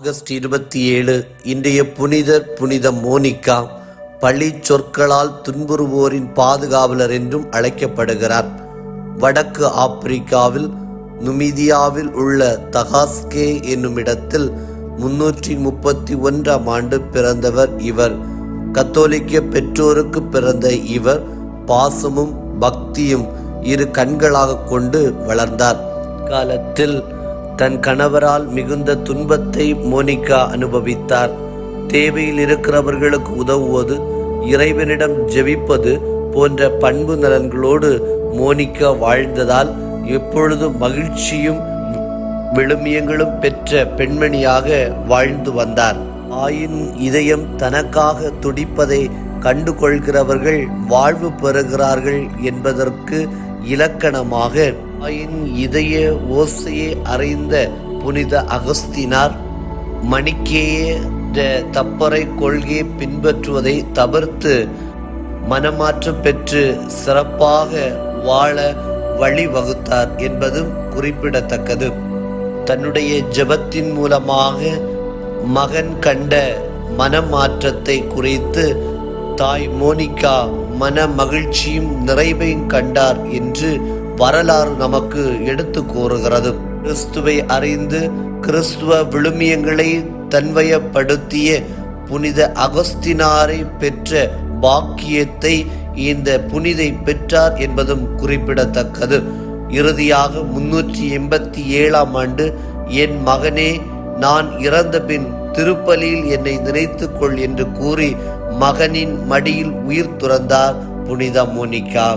August இருபத்தி ஏழு இன்றைய புனிதர் புனித மோனிகா பழி சொற்களால் துன்புறுவோரின் பாதுகாவலர் என்றும் அழைக்கப்படுகிறார். வடக்கு ஆப்பிரிக்காவில் நுமிதியாவில் உள்ள தகாஸ்கே என்னும் இடத்தில் முன்னூற்றி முப்பத்தி ஒன்றாம் ஆண்டு பிறந்தவர் இவர். கத்தோலிக்க பெற்றோருக்கு பிறந்த இவர் பாசமும் பக்தியும் இரு கண்களாக கொண்டு வளர்ந்தார். காலத்தில் தன் கணவரால் மிகுந்த துன்பத்தை மோனிகா அனுபவித்தார். தேவையில் இருக்கிறவர்களுக்கு உதவுவது இறைவனிடம் ஜெபிப்பது போன்ற பண்பு நலன்களோடு மோனிகா வாழ்ந்ததால் எப்பொழுது மகிழ்ச்சியும் விழுமியங்களும் பெற்ற பெண்மணியாக வாழ்ந்து வந்தார். ஆயின் இதயம் தனக்காக துடிப்பதை கண்டு கொள்கிறவர்கள் வாழ்வு பெறுகிறார்கள் என்பதற்கு இலக்கணமாக தாயின் இதய ஓசையை அறிந்த புனித அகஸ்தினார் மணிக்கேய தப்பறை கொள்கையை பின்பற்றுவதை தவிர்த்து மனமாற்றம் பெற்று சிறப்பாக வாழ வழிவகுத்தார் என்பதும் குறிப்பிடத்தக்கது. தன்னுடைய ஜெபத்தின் மூலமாக மகன் கண்ட மனமாற்றத்தை குறித்து தாய் மோனிகா மன மகிழ்ச்சியும் நிறைவையும் கண்டார் என்று வரலாறு நமக்கு எடுத்து கூறுகிறது. கிறிஸ்துவை அறிந்து கிறிஸ்துவ விழுமியங்களை தன்வயப்படுத்திய புனித அகஸ்தினாரை பெற்ற பாக்கியத்தை இந்த புனிதை பெற்றார் என்பதும் குறிப்பிடத்தக்கது. இறுதியாக முன்னூற்றி எண்பத்தி ஏழாம் ஆண்டு என் மகனே நான் இறந்தபின் திருப்பலியில் என்னை நினைத்துக்கொள் என்று கூறி மகனின் மடியில் உயிர் துறந்தார் புனித மோனிகா.